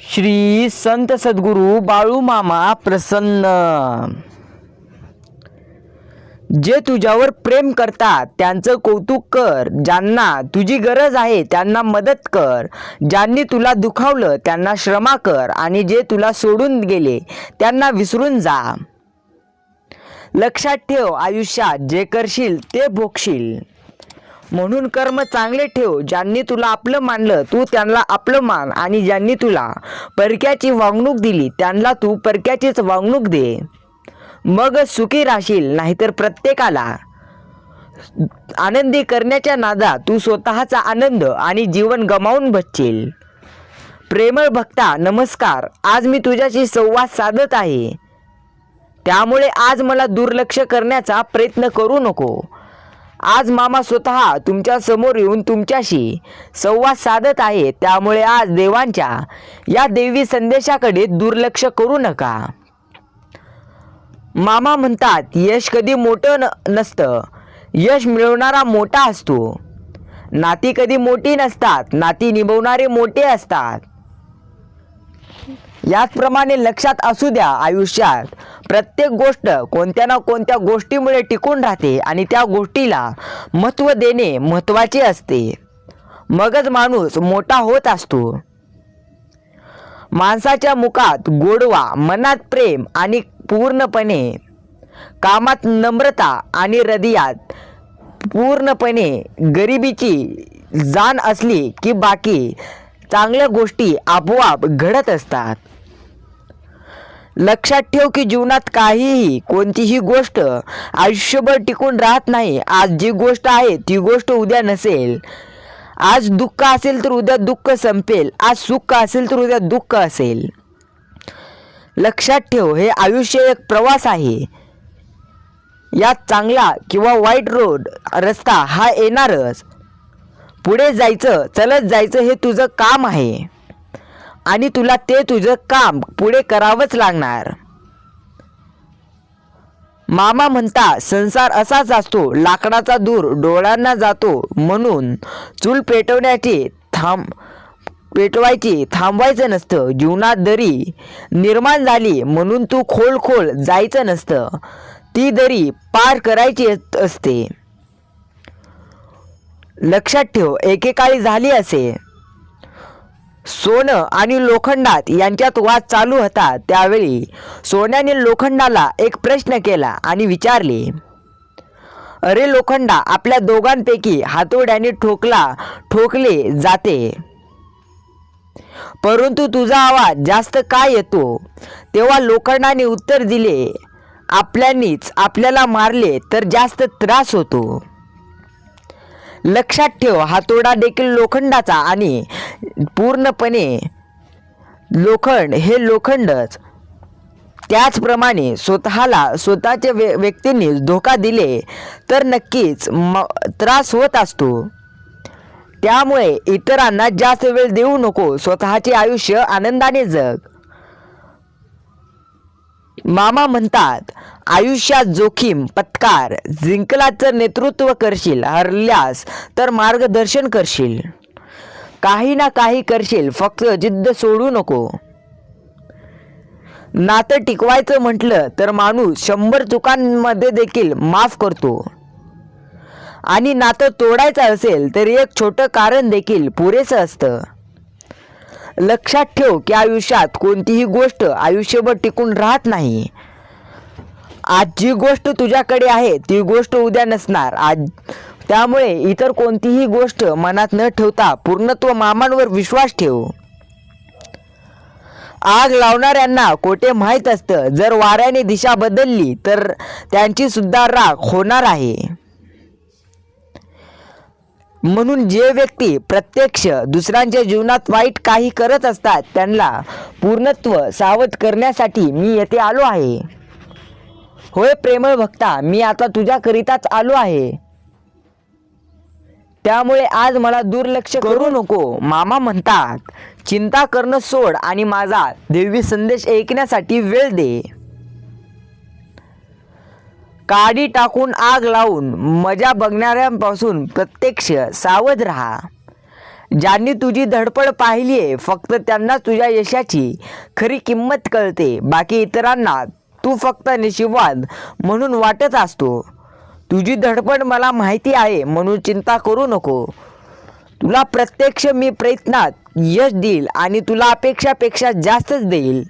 श्री संत सद्गुरू बाळू मामा प्रसन्न. जे तुझ्यावर प्रेम करतात त्यांचं कौतुक कर. ज्यांना तुझी गरज आहे त्यांना मदत कर. ज्यांनी तुला दुखावलं त्यांना श्रमा कर. आणि जे तुला सोडून गेले त्यांना विसरून जा. लक्षात ठेव आयुष्यात जे करशील ते भोगशील. म्हणून कर्म चांगले ठेव ज्यांनी तुला आपलं मानलं तू त्यांना आपलं मान आणि ज्यांनी तुला परक्याची वागणूक दिली त्यांना तू परक्याचीच वागणूक दे. मग सुखी राहशील नाहीतर प्रत्येकाला आनंदी करण्याच्या नादात तू स्वतःचा आनंद आणि जीवन गमावून बसशील. प्रेमळ भक्ता नमस्कार. आज मी तुझ्याशी संवाद साधत आहे. त्यामुळे आज मला दुर्लक्ष करण्याचा प्रयत्न करू नको. आज मामा स्वतः तुमच्यासमोर येऊन तुमच्याशी संवाद साधत आहे त्यामुळे आज देवांच्या या देवी संदेशाकडे दुर्लक्ष करू नका. मामा म्हणतात यश कधी मोठं न नसतं. यश मिळवणारा मोठा असतो. नाती कधी मोठी नसतात. नाती निभवणारे मोठे असतात. याचप्रमाणे लक्षात असू द्या आयुष्यात. प्रत्येक गोष्ट कोणत्या ना कोणत्या गोष्टीमुळे टिकून राहते आणि त्या गोष्टीला महत्त्व देणे महत्त्वाचे असते. मगच माणूस मोठा होत असतो. माणसाच्या मुखात गोडवा मनात प्रेम आणि पूर्णपणे कामात नम्रता आणि हृदयात पूर्णपणे गरिबीची जाण असली की बाकी चांगल्या गोष्टी आपोआप घडत असतात. लक्षात ठेव की जीवनात काहीही कोणतीही गोष्ट आयुष्यभर टिकून राहत नाही. आज जी गोष्ट आहे ती गोष्ट उद्या नसेल. आज दुःख असेल तर उद्या दुःख संपेल. आज सुख असेल तर उद्या दुःख असेल. लक्षात ठेव हे आयुष्य एक प्रवास आहे. यात चांगला किंवा वाईट रोड रस्ता हा येणारच. पुढे जायचं चलत जायचं हे तुझं काम आहे. आणि तुला ते तुझं काम पुढे करावंच लागणार. मामा म्हणता संसार असाच असतो लाकडाचा दूर डोळ्यांना जातो म्हणून चूल पेटवण्याची थांब पेटवायची थांबवायचं नसतं जीवनात दरी निर्माण झाली म्हणून तू खोल खोल जायचं नसतं ती दरी पार करायची असते. लक्षात ठेव एकेकाळी झाली असे. सोनं आणि लोखंडात यांच्यात वाद चालू होता. त्यावेळी सोन्याने लोखंडाला एक प्रश्न केला आणि विचारले अरे लोखंडा आपल्या दोघांपैकी हातोड्याने ठोकला ठोकले जाते. परंतु तुझा आवाज जास्त का येतो? तेव्हा लोखंडाने उत्तर दिले आपल्यानीच आपल्याला मारले तर जास्त त्रास होतो. लक्षात ठेव हातोडा देखील लोखंडाचा आणि पूर्णपणे लोखंड हे लोखंडच. त्याचप्रमाणे स्वतःला स्वतःच्या व्य व्यक्तींनी धोका दिले तर नक्कीच म त्रास होत असतो. त्यामुळे इतरांना जास्त वेळ देऊ नको स्वतःचे आयुष्य आनंदाने जग. मामा म्हणतात आयुष्यात जोखीम पत्कार जिंकलाचं नेतृत्व करशील हरल्यास तर मार्गदर्शन करशील. काही ना काही करशील फक्त जिद्द सोडू नको. नातं टिकवायचं म्हटलं तर माणूस शंभर चुकांमध्ये देखील माफ करतो. आणि नातं तोडायचं असेल तर एक छोटं कारण देखील पुरेसं असतं. लक्षात ठेव की आयुष्यात कोणतीही गोष्ट आयुष्यभर टिकून राहत नाही. आज जी गोष्ट तुझ्याकडे आहे ती गोष्ट उद्या नसणार. आज त्यामुळे इतर कोणतीही गोष्ट मनात न ठेवता पूर्णत्व मामांवर विश्वास ठेव. आग लावणाऱ्यांना कोठे माहीत असतं. जर वाऱ्याने दिशा बदलली तर त्यांची सुद्धा राख होणार आहे. म्हणून जे व्यक्ती प्रत्यक्ष दुसऱ्यांच्या जीवनात वाईट काही करत असतात त्यांना पूर्णत्व सावध करण्यासाठी मी येथे आलो आहे. होय प्रेमळ भक्ता मी आता तुझ्याकरिताच आलो आहे. त्यामुळे आज मला दुर्लक्ष करू नको. मामा म्हणतात चिंता करणं सोड आणि माझा देवी संदेश ऐकण्यासाठी वेळ दे. काडी टाकून आग लावून मजा बघणाऱ्यांपासून प्रत्यक्ष सावध राहा. ज्यांनी तुझी धडपड पाहिली आहे फक्त त्यांना तुझ्या यशाची खरी किंमत कळते. बाकी इतरांना तू फक्त निशिवाद म्हणून वाटत असतो. तुझी धडपड मला माहिती आहे म्हणून चिंता करू नको. तुला प्रत्यक्ष मी प्रयत्नात यश देईल आणि तुला अपेक्षापेक्षा जास्तच देईल.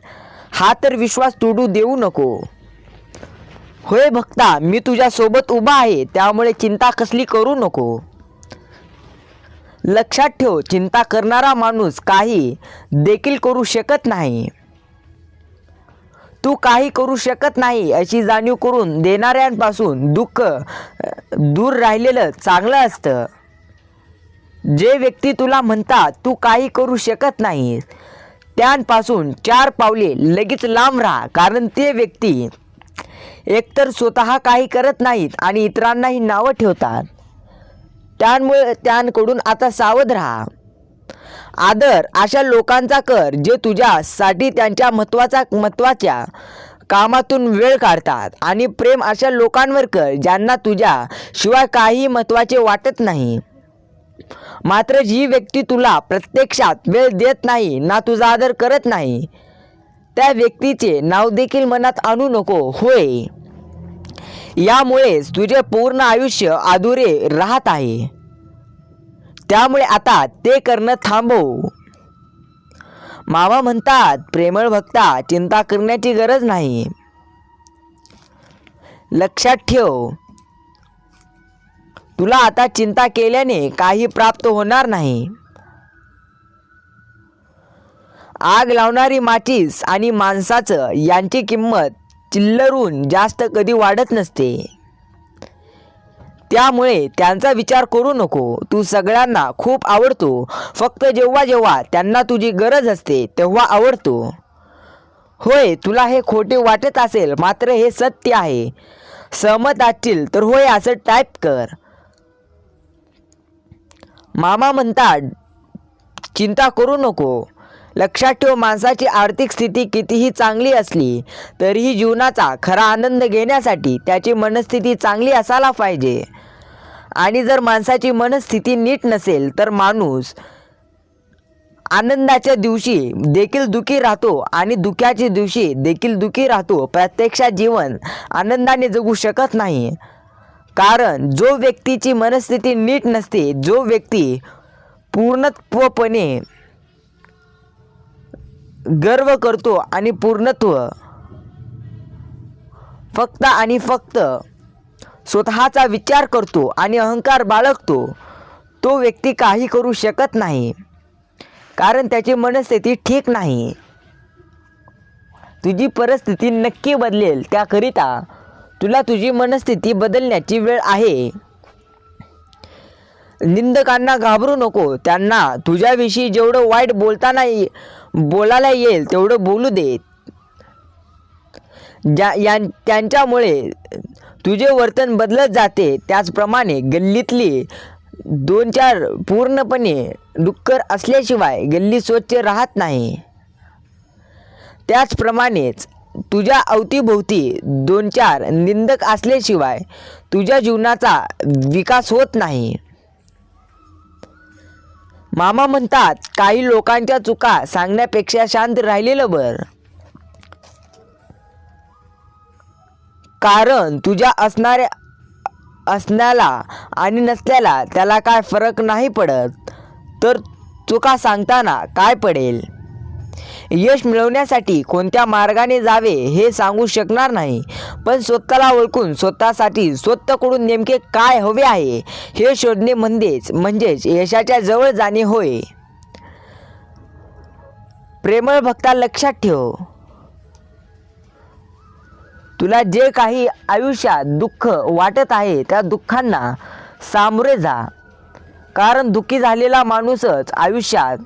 हा तर विश्वास तोडू देऊ नको. होय भक्ता मी तुझ्यासोबत उभा आहे त्यामुळे चिंता कसली करू नको. लक्षात ठेव चिंता करणारा माणूस काही देखील करू शकत नाही. तू काही करू शकत नाही अशी जाणीव करून देणाऱ्यांपासून दुःख दूर राहिलेलं चांगलं असतं. जे व्यक्ती तुला म्हणतात तू काही करू शकत नाही त्यांपासून चार पावले लगेच लांब राहा कारण ते व्यक्ती एकतर स्वतः काही करत नाहीत आणि इतरांनाही नावं ठेवतात. त्यामुळे त्यांकडून आता सावध राहा. आदर अशा लोकांचा कर जे तुझ्यासाठी त्यांच्या महत्त्वाचा महत्त्वाच्या कामातून वेळ काढतात. आणि प्रेम अशा लोकांवर कर ज्यांना तुझ्या शिवाय काही महत्त्वाचे वाटत नाही. मात्र जी व्यक्ती तुला प्रत्यक्षात वेळ देत नाही ना तुझा आदर करत नाही त्या व्यक्तीचे नाव देखील मनात आणू नको. होय. यामुळेच तुझे पूर्ण आयुष्य अधुरे राहत आहे. त्यामुळे आता ते करणं थांबव. मामा म्हणतात प्रेमळ भक्ता चिंता करण्याची गरज नाही. लक्षात ठेव. तुला आता चिंता केल्याने काही प्राप्त होणार नाही. आग लावणारी माचीस आणि माणसाचं यांची किंमत चिल्लरून जास्त कधी वाढत नसते. त्यामुळे त्यांचा विचार करू नको. तू सगळ्यांना खूप आवडतो. फक्त जेव्हा जेव्हा त्यांना तुझी गरज असते तेव्हा आवडतो. होय तुला हे खोटे वाटत असेल मात्र हे सत्य आहे. सहमत असतील तर होय असं टाईप कर. मामा म्हणतात चिंता करू नको. लक्षात ठेव माणसाची आर्थिक स्थिती कितीही चांगली असली तरीही जीवनाचा खरा आनंद घेण्यासाठी त्याची मनस्थिती चांगली असायला पाहिजे. आणि जर माणसाची मनस्थिती नीट नसेल तर माणूस आनंदाच्या दिवशी देखील दुखी राहतो आणि दुःखाच्या दिवशी देखील दुखी राहतो. प्रत्यक्षात जीवन आनंदाने जगू शकत नाही. कारण जो व्यक्तीची मनस्थिती नीट नसते जो व्यक्ती पूर्णत्वपणे गर्व करतो आणि पूर्णत्व. फक्त आणि फक्त स्वतःचा विचार करतो आणि अहंकार बाळगतो तो व्यक्ती काही करू शकत नाही. कारण त्याची मनस्थिती ठीक नाही. तुझी परिस्थिती नक्की बदलेल त्याकरिता तुला तुझी मनस्थिती बदलण्याची वेळ आहे. निंदकांना घाबरू नको. त्यांना तुझ्याविषयी जेवढं वाईट बोलताना ये- बोलायला येईल तेवढं बोलू दे. ज्या यां त्यांच्यामुळे तुझे वर्तन बदलत जाते. त्याचप्रमाणे गल्लीतली दोन चार पूर्णपणे डुक्कर असल्याशिवाय गल्ली स्वच्छ राहत नाही. त्याचप्रमाणेच तुझ्या अवतीभोवती दोन चार निंदक असल्याशिवाय तुझ्या जीवनाचा विकास होत नाही. मामा म्हणतात काही लोकांच्या चुका सांगण्यापेक्षा शांत राहिलेलं बर. कारण तुझ्या असणाऱ्या असण्याला आणि नसल्याला त्याला काय फरक नाही पडत. तर चुका सांगताना काय पडेल? यश मिळवण्यासाठी कोणत्या मार्गाने जावे हे सांगू शकणार नाही. पण स्वतःला ओळखून स्वतःसाठी स्वतःकडून नेमके काय हवे आहे हे शोधणे म्हणजेच म्हणजेच यशाच्या जवळ जाणे होय. प्रेमळ भक्ता लक्षात ठेव. तुला जे काही आयुष्यात दुःख वाटत आहे त्या दुःखांना सामोरे जा. कारण दुःखी झालेला माणूसच आयुष्यात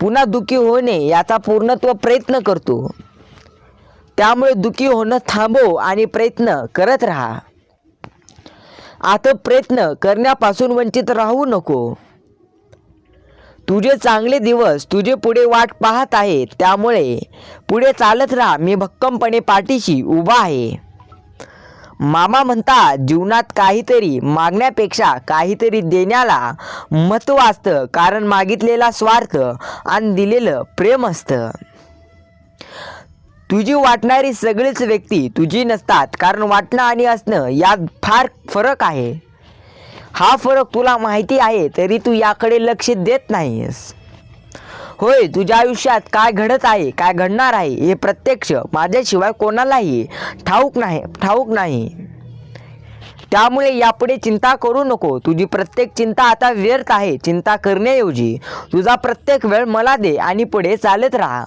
पुन्हा दुःखी होणे याचा पूर्णत्व प्रयत्न करतो. त्यामुळे दुःखी होणं थांबव आणि प्रयत्न करत राहा. आता प्रयत्न करण्यापासून वंचित राहू नको. तुझे चांगले दिवस तुझे पुढे वाट पाहत आहेत. त्यामुळे पुढे चालत राहा. मी भक्कमपणे पाठीशी उभा आहे. मामा म्हणता जीवनात काहीतरी मागण्यापेक्षा काहीतरी देण्याला महत्त्व असतं. कारण मागितलेला स्वार्थ आणि दिलेलं प्रेम असतं. तुझी वाटणारी सगळीच व्यक्ती तुझी नसतात. कारण वाटणं आणि असणं यात फार फरक आहे. हा फरक तुला माहिती आहे तरी तू याकडे लक्ष देत नाहीस. होय तुझ्या आयुष्यात काय घडत आहे काय घडणार आहे हे प्रत्यक्ष माझ्याशिवाय कोणालाही ठाऊक नाही ठाऊक नाही. त्यामुळे यापुढे चिंता करू नको. तुझी प्रत्येक चिंता आता व्यर्थ आहे चिंता करण्याऐवजी. तुझा प्रत्येक वेळ मला दे आणि पुढे चालत राहा.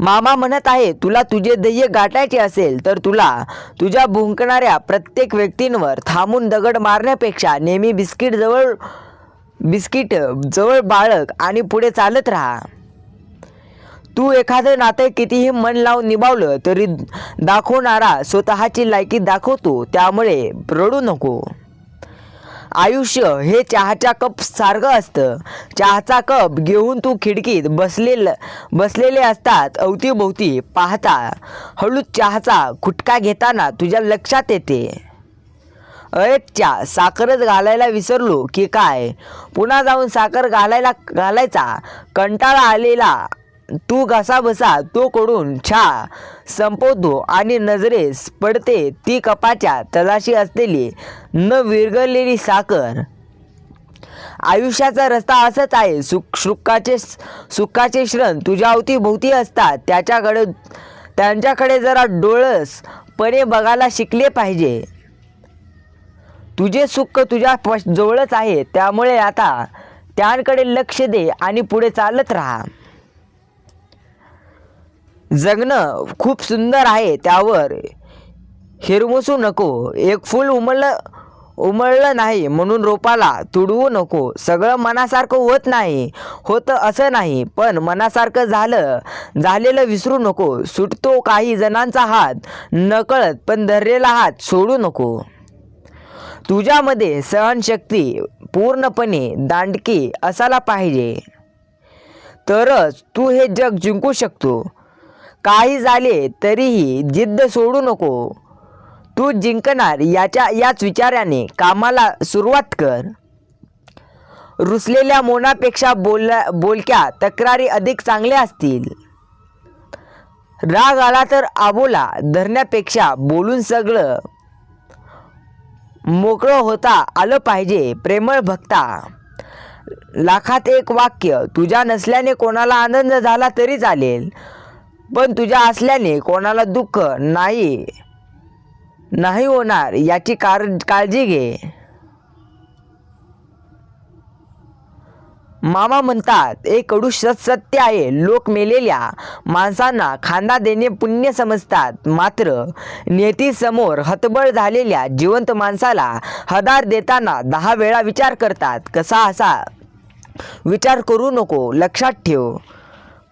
मामा म्हणत आहे तुला तुझे ध्येय गाठायचे असेल तर तुला तुझ्या भुंकणाऱ्या प्रत्येक व्यक्तींवर थांबून दगड मारण्यापेक्षा नेहमी बिस्किट जवळ बिस्किट जवळ बाळक आणि पुढे चालत राहा. तू एखादं नातं कितीही मन लावून निभावलं तरी दाखवणारा स्वतःची लायकी दाखवतो त्यामुळे रडू नको. आयुष्य हे चहाच्या कप सारखं असतं. चहाचा कप घेऊन तू खिडकीत बसलेल बसलेले असतात अवतीभोवती पाहता. हळूच चहाचा खुटका घेताना तुझ्या लक्षात येते. अयच्या साखरच घालायला विसरलो की काय? पुन्हा जाऊन साखर घालायला घालायचा. कंटाळा आलेला. तू घसा बसा तो कडून छा. संपवतो आणि नजरेस पडते ती कपाच्या तलाशी असलेली न विरघळलेली साखर. आयुष्याचा रस्ता असंच आहे. सुख सुखाचे सुखाचे श्रण तुझ्या अवतीभोवती असतात. त्याच्याकडे त्यांच्याकडे जरा डोळसपणे बघायला शिकले पाहिजे. तुझे सुख तुझ्या पश जवळच आहे. त्यामुळे आता त्यांकडे लक्ष दे आणि पुढे चालत राहा. जगणं खूप सुंदर आहे त्यावर. हिरमुसू नको. एक फूल उमललं उमळलं नाही म्हणून रोपाला तुडवू नको. सगळं मनासारखं होत नाही. होतं असं नाही पण मनासारखं झालं झालेलं विसरू नको. सुटतो काही जणांचा हात. नकळत पण धरलेला हात सोडू नको. तुझ्यामध्ये सहनशक्ती पूर्णपणे दांडकी असायला पाहिजे. तरच तू हे जग जिंकू शकतो. काही झाले तरीही जिद्द सोडू नको. तू जिंकणार याच्या याच विचाराने कामाला सुरुवात कर. रुसलेल्या मोनापेक्षा बोलल्या बोलक्या तक्रारी अधिक चांगल्या असतील. राग आला तर आबोला धरण्यापेक्षा बोलून सगळं मोकळं होता आलं पाहिजे प्रेमळ भक्ता. लाखात एक वाक्य तुझ्या नसल्याने कोणाला आनंद झाला तरी चालेल पण तुझ्या असल्याने कोणाला दुःख नाही नाही होणार याची कार काळजी घे. मामा म्हणतात एक कडू सत्य आहे लोक मेलेल्या माणसांना खांदा देणे पुण्य समजतात. मात्र नियतीसमोर हतबळ झालेल्या जिवंत माणसाला हदार देताना दहा वेळा विचार करतात. कसा असा विचार करू नको लक्षात ठेव.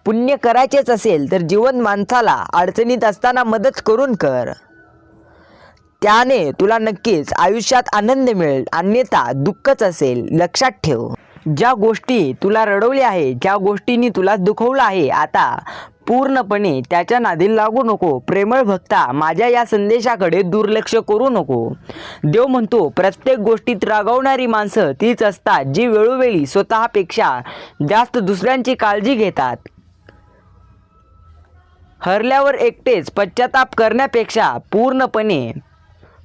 पुण्य करायचेच असेल तर जिवंत माणसाला अडचणीत असताना मदत करून कर. त्याने तुला नक्कीच आयुष्यात आनंद मिळेल अन्यथा दुःखच असेल. लक्षात ठेव. ज्या गोष्टी तुला रडवल्या आहे ज्या गोष्टींनी तुला दुखवलं आहे आता पूर्णपणे त्याच्या नादी लागू नको. प्रेमळ भक्ता माझ्या या संदेशाकडे दुर्लक्ष करू नको. देव म्हणतो प्रत्येक गोष्टीत रागवणारी माणसं तीच असतात जी वेळोवेळी स्वतःपेक्षा जास्त दुसऱ्यांची काळजी घेतात. हरल्यावर एकटेच पश्चाताप करण्यापेक्षा पूर्णपणे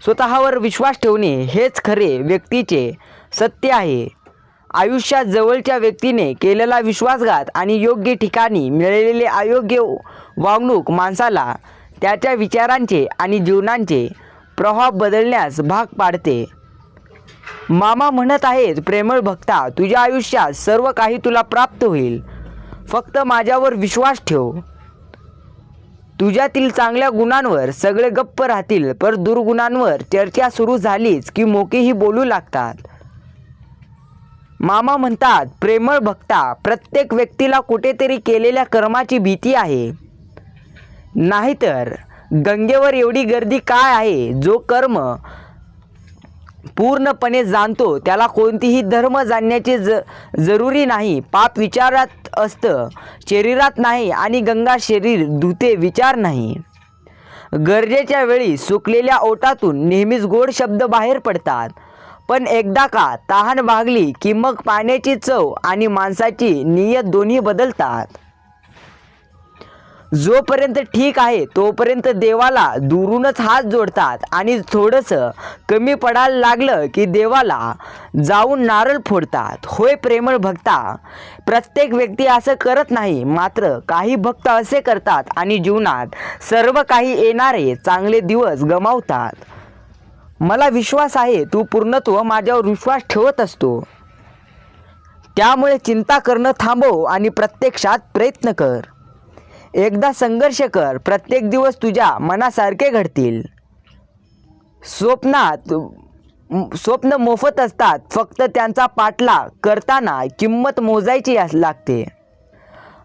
स्वतःवर विश्वास ठेवणे हेच खरे व्यक्तीचे सत्य आहे. आयुष्यात जवळच्या व्यक्तीने केलेला विश्वासघात आणि योग्य ठिकाणी मिळालेले अयोग्य वागणूक माणसाला त्याच्या विचारांचे आणि जीवनांचे प्रभाव बदलण्यास भाग पाडते. मामा म्हणत आहेत प्रेमळ भक्ता तुझ्या आयुष्यात सर्व काही तुला प्राप्त होईल. फक्त माझ्यावर विश्वास ठेव. तुझ्यातील चांगल्या गुणांवर सगळे गप्प राहतील पर दुर्गुणांवर चर्चा सुरू झालीच की मोकेही बोलू लागतात. मामा म्हणतात प्रेमळ भक्ता प्रत्येक व्यक्तीला कुठेतरी केलेल्या कर्माची भीती आहे. नाहीतर गंगेवर एवढी गर्दी काय आहे? जो कर्म पूर्णपणे जाणतो त्याला कोणतीही धर्म जाणण्याची ज जरुरी नाही. पाप विचारात असतं शरीरात नाही आणि गंगा शरीर धुते विचार नाही. गरजेच्या वेळी सुकलेल्या ओटातून नेहमीच गोड शब्द बाहेर पडतात. पण एकदा का तहान भागली की मग पाण्याची चव आणि माणसाची नियत दोन्ही बदलतात. जोपर्यंत ठीक आहे तोपर्यंत देवाला दुरूनच हात जोडतात आणि थोडंसं कमी पडायला लागलं की देवाला जाऊन नारळ फोडतात. होय प्रेमळ भक्ता प्रत्येक व्यक्ती असं करत नाही मात्र काही भक्त असे करतात आणि जीवनात सर्व काही येणारे चांगले दिवस गमावतात. मला विश्वास आहे तू पूर्णत्व माझ्यावर विश्वास ठेवत असतो. त्यामुळे चिंता करणं थांबव आणि प्रत्यक्षात प्रयत्न कर. एकदा संघर्ष कर प्रत्येक दिवस तुझ्या मनासारखे घडतील. स्वप्नात स्वप्न मोफत असतात फक्त त्यांचा पाठलाग करताना किंमत मोजायची लागते.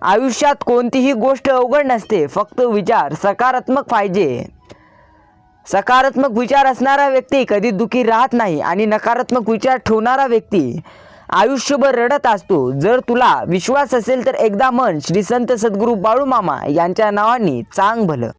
आयुष्यात कोणतीही गोष्ट अवघड नसते फक्त विचार सकारात्मक पाहिजे. सकारात्मक विचार असणारा व्यक्ती कधी दुखी राहत नाही आणि नकारात्मक विचार ठेवणारा व्यक्ती आयुष्यभर रडत असतो. जर तुला विश्वास असेल तर एकदा मन श्री संत सद्गुरू बाळूमामा यांच्या नावाने चांग भलं.